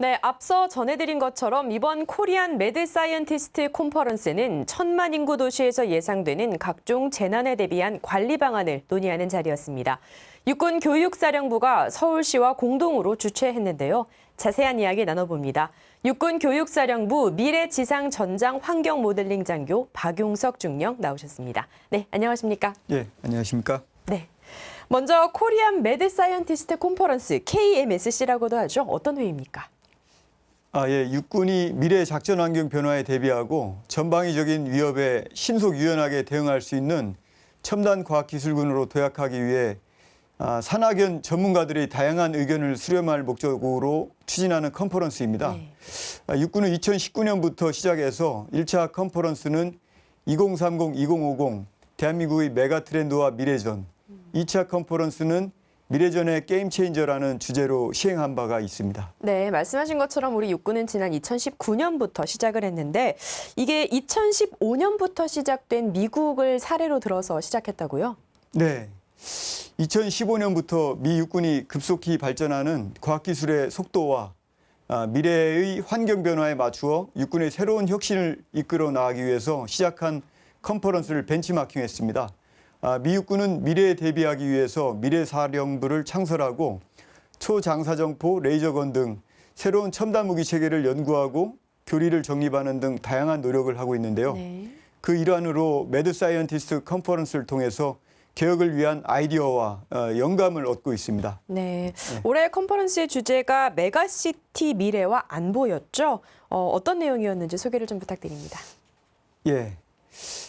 네, 앞서 전해드린 것처럼 이번 코리안 매드 사이언티스트 콘퍼런스는 천만 인구 도시에서 예상되는 각종 재난에 대비한 관리 방안을 논의하는 자리였습니다. 육군 교육사령부가 서울시와 공동으로 주최했는데요. 자세한 이야기 나눠봅니다. 육군 교육사령부 미래지상 전장 환경 모델링 장교 박용석 중령 나오셨습니다. 네, 안녕하십니까? 예, 안녕하십니까? 네. 먼저 코리안 매드 사이언티스트 콘퍼런스 KMSC라고도 하죠. 어떤 회의입니까? 아, 예, 육군이 미래 작전 환경 변화에 대비하고 전방위적인 위협에 신속 유연하게 대응할 수 있는 첨단 과학 기술군으로 도약하기 위해 아, 산학연 전문가들의 다양한 의견을 수렴할 목적으로 추진하는 컨퍼런스입니다. 네. 아, 육군은 2019년부터 시작해서 1차 컨퍼런스는 2030-2050 대한민국의 메가 트렌드와 미래전, 2차 컨퍼런스는 미래전의 게임 체인저라는 주제로 시행한 바가 있습니다. 네, 말씀하신 것처럼 우리 육군은 지난 2019년부터 시작을 했는데 이게 2015년부터 시작된 미국을 사례로 들어서 시작했다고요? 네. 2015년부터 미 육군이 급속히 발전하는 과학기술의 속도와 아, 미래의 환경 변화에 맞추어 육군의 새로운 혁신을 이끌어 나가기 위해서 시작한 컨퍼런스를 벤치마킹했습니다. 아, 미 육군은 미래에 대비하기 위해서 미래사령부를 창설하고 초장사정포, 레이저건 등 새로운 첨단 무기 체계를 연구하고 교리를 정립하는 등 다양한 노력을 하고 있는데요. 네. 그 일환으로 매드 사이언티스트 컨퍼런스를 통해서 개혁을 위한 아이디어와 어, 영감을 얻고 있습니다. 네. 올해 컨퍼런스의 주제가 메가시티 미래와 안보였죠. 어, 어떤 내용이었는지 소개를 좀 부탁드립니다. 예.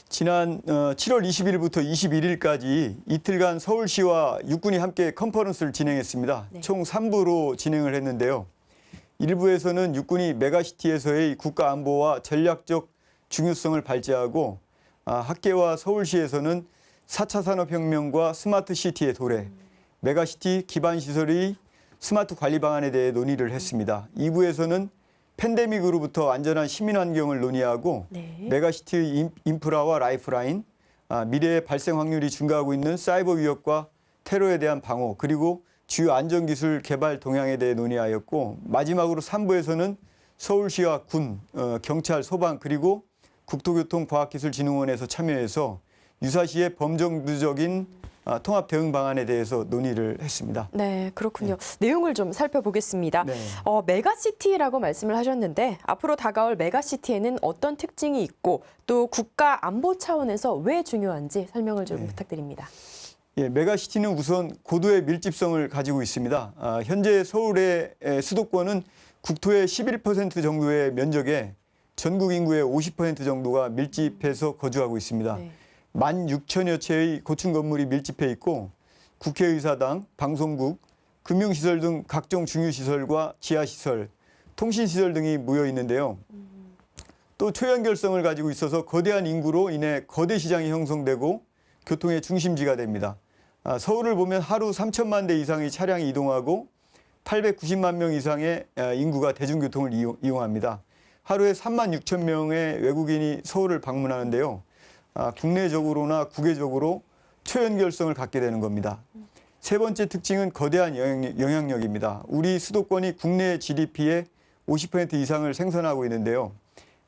지난 어, 7월 20일부터 21일까지 이틀간 서울시와 육군이 함께 컨퍼런스를 진행했습니다. 네. 총 3부로 진행을 했는데요. 일부에서는 육군이 메가시티에서의 국가 안보와 전략적 중요성을 발제하고 아, 학계와 서울시에서는 4차 산업혁명과 스마트 시티의 도래, 메가시티 기반 시설의 스마트 관리 방안에 대해 논의를 했습니다. 2부에서는 팬데믹으로부터 안전한 시민 환경을 논의하고 네. 메가시티의 인- 인프라와 라이프라인, 아, 미래의 발생 확률이 증가하고 있는 사이버 위협과 테러에 대한 방어, 그리고 주요 안전 기술 개발 동향에 대해 논의하였고 마지막으로 3부에서는 서울시와 군, 어, 경찰, 소방 그리고 국토교통과학기술진흥원에서 참여해서 유사시의 범정부적인 아, 통합 대응 방안에 대해서 논의를 했습니다. 네, 그렇군요. 내용을 좀 살펴보겠습니다. 네. 어, 메가시티라고 말씀을 하셨는데 앞으로 다가올 메가시티에는 어떤 특징이 있고 또 국가 안보 차원에서 왜 중요한지 설명을 좀 네. 부탁드립니다. 예, 메가시티는 우선 고도의 밀집성을 가지고 있습니다. 아, 현재 서울의 에, 수도권은 국토의 11% 정도의 면적에 전국 인구의 50% 정도가 밀집해서 거주하고 있습니다. 네. 만 6천여 채의 고층 건물이 밀집해 있고 국회의사당, 방송국, 금융시설 등 각종 중유시설과 지하시설, 통신시설 등이 모여 있는데요. 또 초연결성을 가지고 있어서 거대한 인구로 인해 거대 시장이 형성되고 교통의 중심지가 됩니다. 아, 서울을 보면 하루 3천만 대 이상의 차량이 이동하고 890만 명 이상의 아, 인구가 대중교통을 이용, 이용합니다. 하루에 3만 6천 명의 외국인이 서울을 방문하는데요. 아, 국내적으로나 국외적으로 초연결성을 갖게 되는 겁니다. 세 번째 특징은 거대한 영향력, 영향력 입니다. 우리 수도권이 국내 GDP의 50% 이상을 생산하고 있는데요.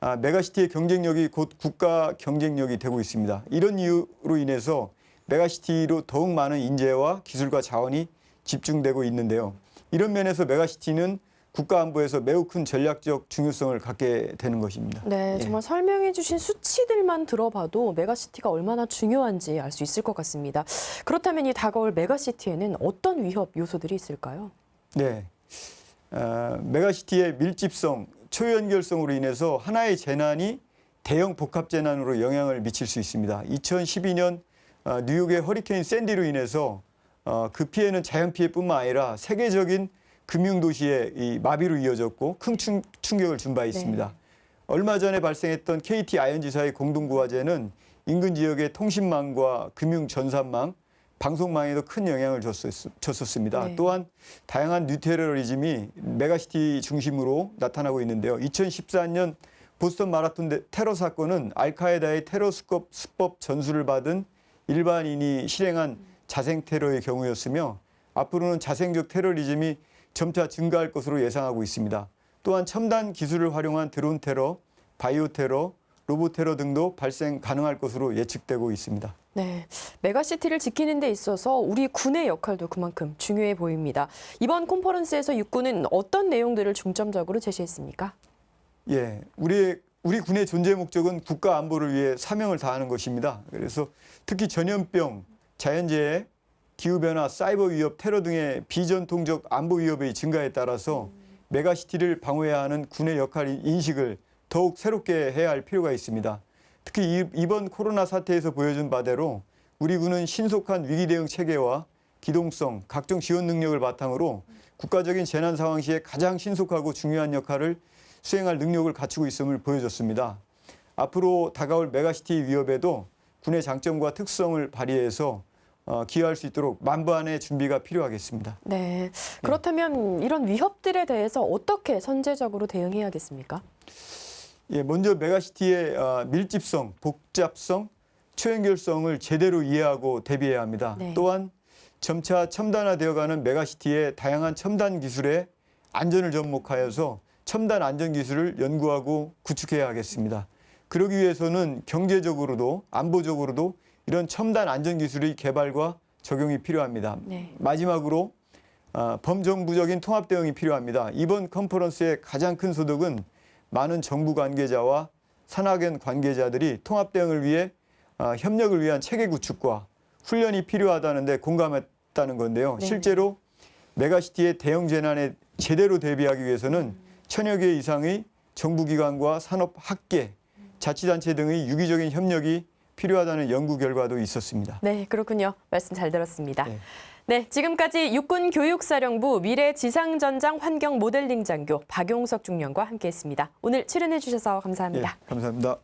아, 메가시티의 경쟁력이 곧 국가 경쟁력이 되고 있습니다. 이런 이유로 인해서 메가시티로 더욱 많은 인재와 기술과 자원이 집중되고 있는데요. 이런 면에서 메가시티는 국가 안보에서 매우 큰 전략적 중요성을 갖게 되는 것입니다. 네, 예. 정말 설명해 주신 수치들만 들어봐도 메가시티가 얼마나 중요한지 알 수 있을 것 같습니다. 그렇다면 이 다가올 메가시티에는 어떤 위협 요소들이 있을까요? 네. 어, 메가시티의 밀집성, 초연결성으로 인해서 하나의 재난이 대형 복합 재난으로 영향을 미칠 수 있습니다. 2012년 어, 뉴욕의 허리케인 샌디로 인해서 어, 그 피해는 자연 피해뿐만 아니라 세계적인 금융 도시의 이 마비로 이어졌고 큰 충, 충격을 준 바 있습니다. 네. 얼마 전에 발생했던 KT 아현지사의 공동구화재는 인근 지역의 통신망과 금융 전산망, 방송망에도 큰 영향을 줬었, 줬었습니다. 네. 또한 다양한 뉴테러리즘이 메가시티 중심으로 나타나고 있는데요. 2014년 보스턴 마라톤 대- 테러 사건은 알카에다의 테러 수법, 수법 전수를 받은 일반인이 실행한 자생 테러의 경우였으며 앞으로는 자생적 테러리즘이 점차 증가할 것으로 예상하고 있습니다. 또한 첨단 기술을 활용한 드론 테러, 바이오 테러, 로봇 테러 등도 발생 가능할 것으로 예측되고 있습니다. 네, 메가시티를 지키는 데 있어서 우리 군의 역할도 그만큼 중요해 보입니다. 이번 컨퍼런스에서 육군은 어떤 내용들을 중점적으로 제시했습니까? 예, 우리 우리 군의 존재 목적은 국가 안보를 위해 사명을 다하는 것입니다. 그래서 특히 전염병, 자연재해, 기후 변화, 사이버 위협, 테러 등의 비전통적 안보 위협의 증가에 따라서 메가시티를 방어해야 하는 군의 역할 인식을 더욱 새롭게 해야 할 필요가 있습니다. 특히 이- 이번 코로나 사태에서 보여준 바대로 우리 군은 신속한 위기 대응 체계와 기동성, 각종 지원 능력을 바탕으로 국가적인 재난 상황 시에 가장 신속하고 중요한 역할을 수행할 능력을 갖추고 있음을 보여줬습니다. 앞으로 다가올 메가시티 위협에도 군의 장점과 특성을 발휘해서 어, 기여할 수 있도록 만반의 준비가 필요하겠습니다. 네, 그렇다면 이런 위협들에 대해서 어떻게 선제적으로 대응해야겠습니까? 예, 먼저 메가시티의 어, 밀집성, 복잡성, 초연결성을 제대로 이해하고 대비해야 합니다. 네. 또한 점차 첨단화되어가는 메가시티의 다양한 첨단 기술에 안전을 접목하여서 첨단 안전 기술을 연구하고 구축해야 하겠습니다. 그러기 위해서는 경제적으로도 안보적으로도 이런 첨단 안전 기술의 개발과 적용이 필요합니다. 네. 마지막으로 아, 범정부적인 통합 대응이 필요합니다. 이번 컨퍼런스의 가장 큰 소득은 많은 정부 관계자와 산학연 관계자들이 통합 대응을 위해 아, 협력을 위한 체계 구축과 훈련이 필요하다는데 공감했다는 건데요. 네. 실제로 메가시티의 대형 재난에 제대로 대비하기 위해서는 천여 개 이상의 정부기관과 산업 학계, 자치단체 등의 유기적인 협력이 필요하다는 연구 결과도 있었습니다. 네, 그렇군요. 말씀 잘 들었습니다. 네. 네, 지금까지 육군 교육사령부 미래지상전장 환경 모델링 장교 박용석 중령과 함께했습니다. 오늘 출연해 주셔서 감사합니다. 예, 감사합니다.